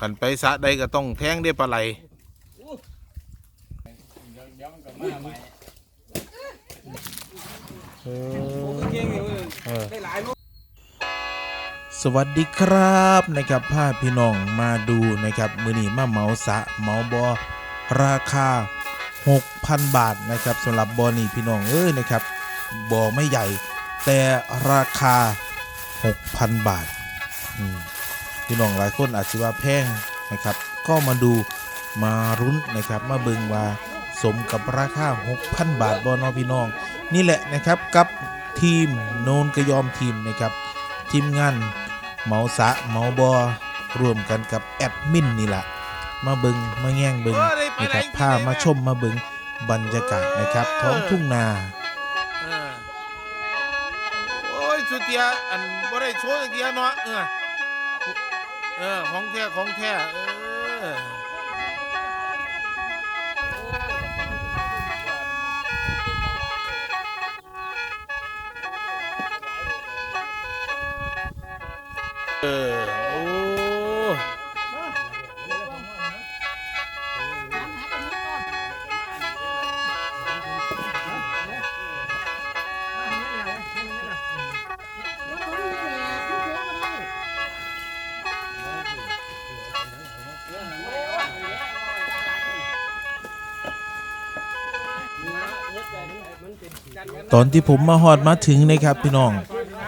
ขันไปสะใดก็ต้องแทงได้ปลาไหลเดี๋ยวมันก็มาใหม่เอโอ้อคือเก่งอยู่เออได้หลายลูกสวัสดีครับนะครับพาพี่น้องมาดูนะครับมือนี้มาเหมาสะเหมาบอราคา 6,000 บาทนะครับสำหรับบอนี่พี่น้องเอ้ยนะครับบอไม่ใหญ่ แต่ราคา 6,000 บาท อืม พี่น้องหลายคนอาจจะว่าแพงนะครับ ก็มาดูมารุ้นนะครับมาเบิงว่าสมกับราคา 6,000 บาทบอนอพี่น้อง นี่แหละนะครับกับทีมโนนกระยอมทีมนะครับทีมงานเหมาสะเหมาบอรวมกันกับแอดมินนี่แหละมาเบิงมาแง่งเบิงนะครับพามาชมมาเบิงบรรยากาศนะครับ ท้องทุ่งนาเออโอ้ยสุดเตียอันบ่ได้โชว์จักเตียเนาะเออ เออ ของแท้ของแท้เออเออ ตอนที่ผมมาหอดมาถึงนะครับพี่น้อง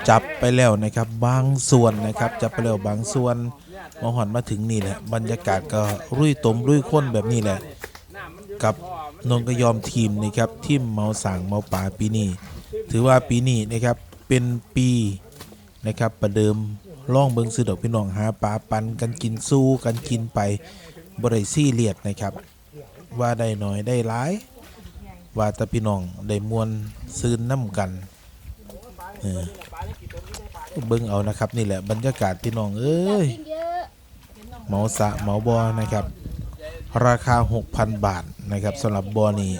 จับไปแล้วนะครับบางส่วนนะครับจับไปแล้วบางส่วนมาหอดมาถึงนี่แหละบรรยากาศก็รุ่ยตมรุ่ยข้นแบบนี้แหละ กับนนก็ยอมทีมนะครับทีมเมาสางเมาป่าปีนี้ถือว่าปีนี้นะครับเป็นปีนะครับประเดิมล่องเบิงซื้อดอกพี่น้องหาปลาปันกันกินสู้กันกินไปบริซี่เลียดนะครับ ว่าได้หน่อยได้หลาย ว่าแต่พี่น้องได้มวนซื้นน้ำกันเออเบิ่งเอานะครับ นี่แหละบรรยากาศพี่น้องเอ้ยเหมาสะเหมาบอนะครับ ราคา 6,000 บาทนะครับสำหรับบอนี้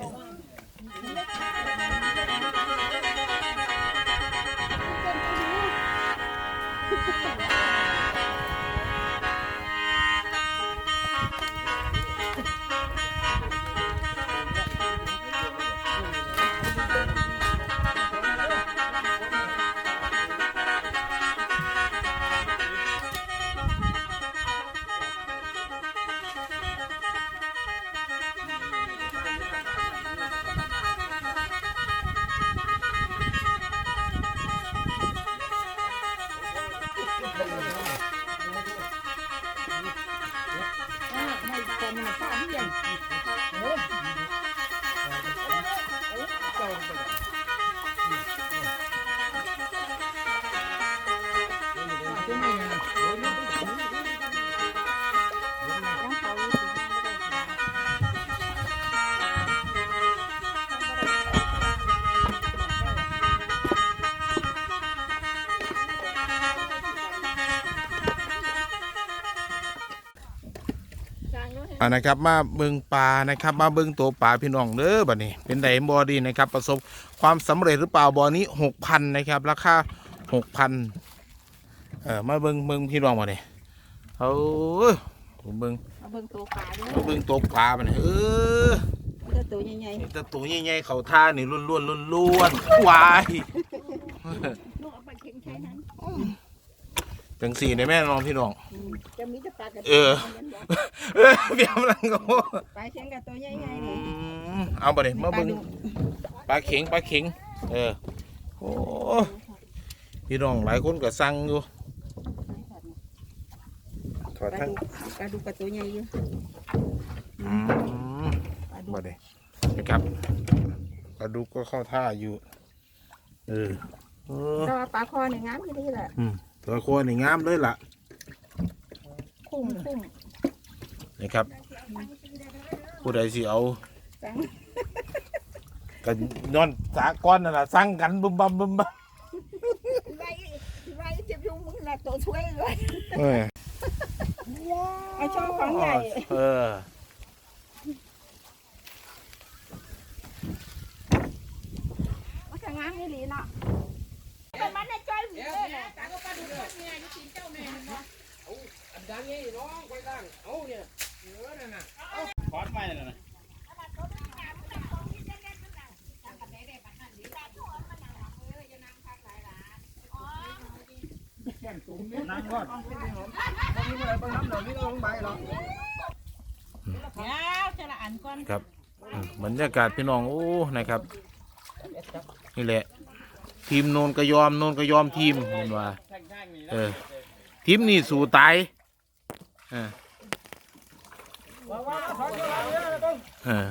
大面积大格 อ่านะครับมาเบิงปลานะครับมาเบิงตัวปลาพี่น้องเด้อบัดนี้ เป็นไดบอดีนะครับ ประสบความสำเร็จหรือเปล่าบอนี้หกพันนะครับราคาหกพันเออมาเบิงเบิงพี่น้องมาเนี่ยเอาผมเบิงเอาเบิ่งตัวปลาด้วยมาเบิงตัวปลาบัดนี้เออเจ้าตัวใหญ่นี่แตตัวใหญ่ๆเขาท่านี่ล้วนล้วนล้วนล้วนๆวายๆลูกเอาไปเค็งใช้นั้น จังสี่ในแม่น้องพี่น้อง จะมีแต่ปลากระเออ เออเบียมลังก็ปลาเค็งกับตัวใหญ่ๆอืนี่มเอาบัดนี้มาเบิงดุปลาเข็งปลาเข็งเออโอ้พี่น้องหลายคนก็สั่งอยู่ถอดปลาทั้งดุปลาดุกับตัวใหญ่อยู่อืมปลาดุบ่ได้นะครับปลาดุกก็เข้าท่าอยู่ เออเออแต่ว่าปลาคอเนี่ยงามที่นี่แหละอืม ตัวโคนนี่งามเลยล่ะคุ้มคุ้มนะครับ ผู้ใดสิเอาจังกันย้อนสาก้อนนั่นล่ะสั่งกันบึมบัมบึมบัมไรไรเจ็บยุงมึงน่ะตัวช่วยเลยเออไอ้ชอบของใหญ่เออมันจะงามนี่หลีเนาะ เดี๋ยวแม่ตาก็ปลาดุกทอดเนี่ยนี่กินเจ้าแม่มันเนาะเอาอันดังนี้น้องไว้ล่างเอ้าเนี่ยเนื้อนั่นน่ะเอาคอดไม่นั่นน่ะนั่งก่อนนี่เมื่อไรเพิ่งน้ำเหล่านี้เรอลงไปหรอครับบรรยากาศพี่น้องโอ้นะครับ นี่แหละ ทีมโนนกระยอมโนนกระยอมทีมเห็นว่าเออทีมนี่สู่ตายเออเออ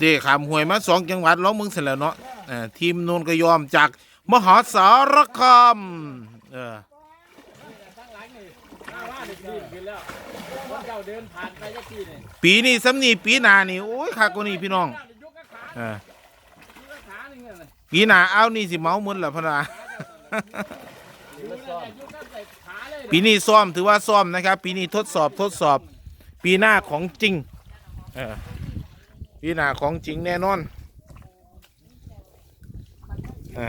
เด็กขามหวยมาสองจังหวัดร้องมึงเสร็จแล้วเนาะเออทีมโนนกระยอมจากมหาสารคามเออปีนี่ปีนี้สำนีปีหน้านี่โอ้ยคักกว่านี้พี่น้องเออขา ปีหน้าเอานี่สิเมาหมดแล้วพะนา ปีนี้ซ่อมถือว่าซ่อมนะครับ ปีนี้ทดสอบทดสอบ ปีหน้าของจริงเออปีหน้าของจริงแน่นอนอ่า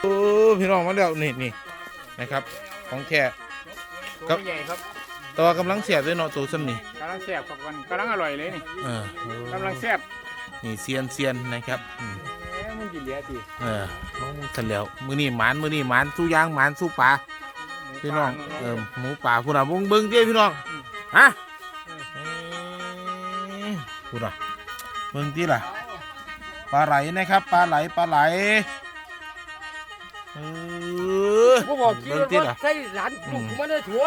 โอ้พี่น้องมาแล้วนี่นี่นะครับ ของแท้ตัวใหญ่ครับแตัวากำลังเสียบด้วยเนาะตัวซ้ำนี่กำลังแซ่บครับมันกำลังอร่อยเลยนี่เออกำลังแซ่บนี่เซียนเซียนนะครับอืมเอ๊ะมึงกินเหลือตีเออน้องทะเลวมือนี่หมานมือนี่หมานสู้ยางหมานสู้ปลาพี่น้องเออหมูป่าพูดอะเบิ้งเบิ้งเจ้พี่น้องฮะเอ้ ยพูดอะเบิ้งที่ล่ะปลาไหลนะครับปลาไหลปลาไหลเออผมบอกกี่เบิ้งที่ว่าล่ะใส่หลานลูกกูมาได้ถัว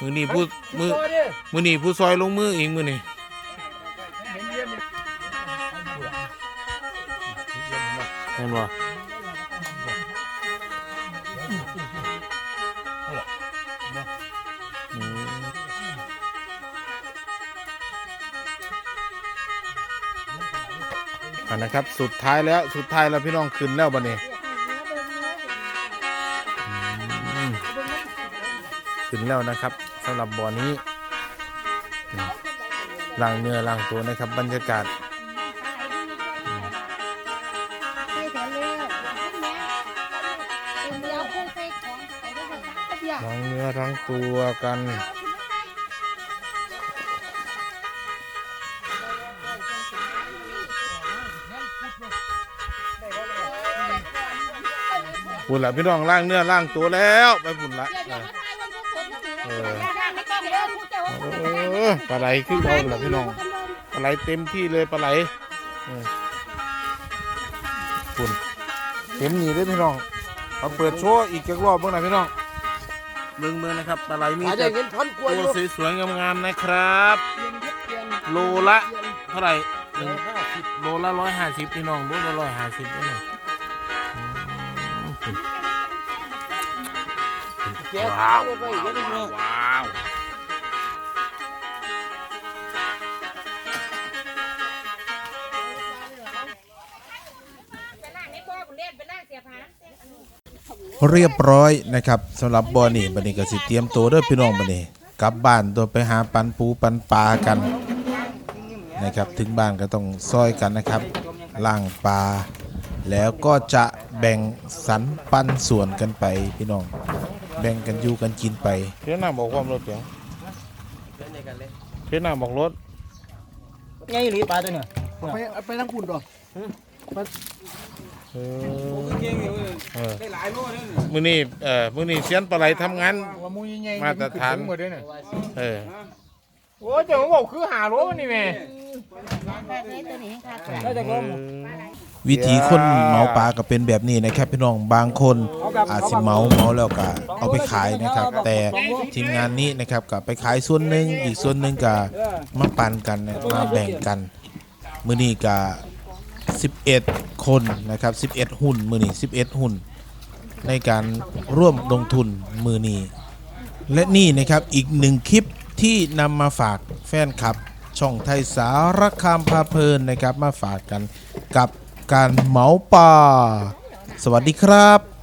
มือนี่ผู้มือตัวเด้อมือนี่ผู้ซอยลงมือเองมือนี่เห็นเยี่ยมเห็นบ่ อันนะครับ สุดท้ายแล้วสุดท้ายแล้วพี่น้องขึ้นแล้วบัดนี้อืมขึ้นแล้วนะครับสำหรับบ่อนี้ล้างเนื้อล้างตัวนะครับ บรรยากาศล้างเนื้อทั้งตัวกัน ปุ่นละพี่น้องล้างเนื้อล้างตัวแล้วไปปุ่นละเออเออปลาไหลขึ้นเอาละพี่น้องปลาไหลเต็มที่เลยปลาไหลเออปุ่นเต็มนี่เลยพี่น้องเอาเปิดโชว์อีกจักรอบเบ้างนะพี่น้องเบิ่งเบิ่งนะครับปลาไหลมีอาจแต่จะเงินพันกว่าตัอวยู่สวยๆงามๆนะครับ โลละเท่าไหร่หนึ่งโลละร้อยห้าสิบพี่น้องโลละร้อยห้าสิบนี่ แกะว้าวไปเยอะเลยว้าวเรียบร้อยนะครับสำหรับบ่อนี่บัดนี้ก็สิเตรียมตัวเด้อพี่น้องบัดนี้กลับบ้านตัวไปหาปันปูปันปลากันนะครับถึงบ้านก็ต้องซอยกันนะครับล่างปลาแล้วก็จะแบ่งสรรปันส่วนกันไปพี่น้อง แบ่งกันอยู่กันกินไปเพื่อนน้าบอกความรถเดี๋ยวเพื่อนน้าบอกรถไงหรือปลาตัวเนี่ยไปไปทางคุณต่อเออเก่งอยู่เออได้หลายโลเลยมื้อนี้เออมื้อนี้เสียนปลาไหลทำงานว่ามูยังไงมาตรฐานหมดเลยเนี่ยเออโอ้เจ้าบอกคือหาโลมันนี่แม่ได้จากลม วิธีคนเมาปลาก็เป็นแบบนี้นะครับพี่น้องบางคนอาจสิเมาเมาแล้วก็เอาไปขายนะครับ แต่ทีมงานนี้นะครับก็ไปขายส่วนหนึ่งอีกส่วนหนึ่งก็มาปันกันนะมาแบ่งกันมื้อนี้ก็11 คนนะครับ 11 หุ้นมื้อนี้11 หุ้นในการร่วมลงทุนมือนี้ และนี่นะครับอีกหนึ่งคลิปที่นำมาฝากแฟนคลับ ช่องไทยสารคามพาเพลินนะครับมาฝากกันกับ การเหมาป่า สวัสดีครับ